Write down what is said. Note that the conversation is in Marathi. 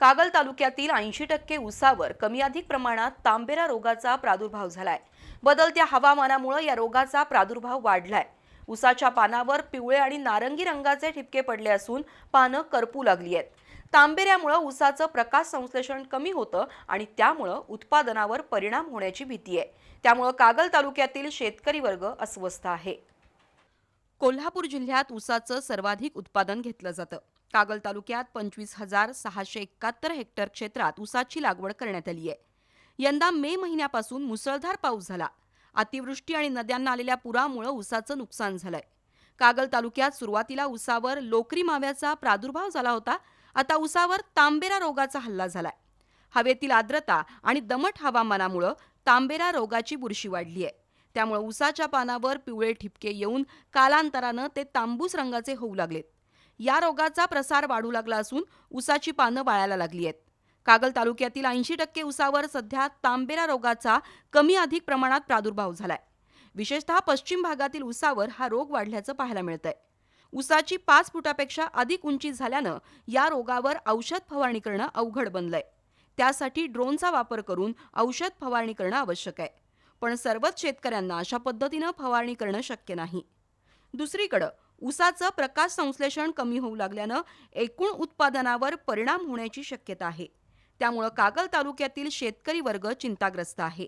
कागल तालुक्यातील ऐंशी टक्के ऊसावर कमी अधिक प्रमाणात तांबेरा रोगाचा प्रादुर्भाव झालाय. बदलत्या हवामानामुळे या रोगाचा प्रादुर्भाव वाढलाय. ऊसाच्या पानावर पिवळे आणि नारंगी रंगाचे ठिपके पडले असून पानं करपू लागली आहेत. तांबेऱ्यामुळं ऊसाचं प्रकाश संश्लेषण कमी होतं आणि त्यामुळं उत्पादनावर परिणाम होण्याची भीती आहे. त्यामुळं कागल तालुक्यातील शेतकरी वर्ग अस्वस्थ आहे. कोल्हापूर जिल्ह्यात ऊसाचं सर्वाधिक उत्पादन घेतलं जातं. कागल तालुक्यात पंचवीस हजार सहाशे एकाहत्तर हेक्टर क्षेत्रात ऊसाची लागवड करण्यात आली आहे. यंदा मे महिन्यापासून मुसळधार पाऊस झाला. अतिवृष्टी आणि नद्यांना आलेल्या पुरामुळे ऊसाचं नुकसान झालंय. कागल तालुक्यात सुरुवातीला ऊसावर लोकरी माव्याचा प्रादुर्भाव झाला होता. आता ऊसावर तांबेरा रोगाचा हल्ला झालाय. हवेतील आर्द्रता आणि दमट हवामानामुळं तांबेरा रोगाची बुरशी वाढली आहे. त्यामुळे ऊसाच्या पानावर पिवळे ठिपके येऊन कालांतरानं ते तांबूस रंगाचे होऊ लागलेत. या रोगाचा प्रसार वाढू लागला असून उसाची पानं वाळायला लागली आहेत. कागल तालुक्यातील ऐंशी टक्के उसावर सध्या तांबेरा रोगाचा कमी अधिक प्रमाणात प्रादुर्भाव झालाय. विशेषतः पश्चिम भागातील ऊसावर हा रोग वाढल्याचं पाहायला मिळतंय. उसाची पाच फुटापेक्षा अधिक उंची झाल्यानं या रोगावर औषध फवारणी करणं अवघड बनलंय. त्यासाठी ड्रोनचा वापर करून औषध फवारणी करणं आवश्यक आहे. पण सर्वच शेतकऱ्यांना अशा पद्धतीनं फवारणी करणं शक्य नाही. दुसरीकडं ऊसाचं प्रकाश संश्लेषण कमी होऊ लागल्यानं एकूण उत्पादनावर परिणाम होण्याची शक्यता आहे. त्यामुळं कागल तालुक्यातील शेतकरी वर्ग चिंताग्रस्त आहे.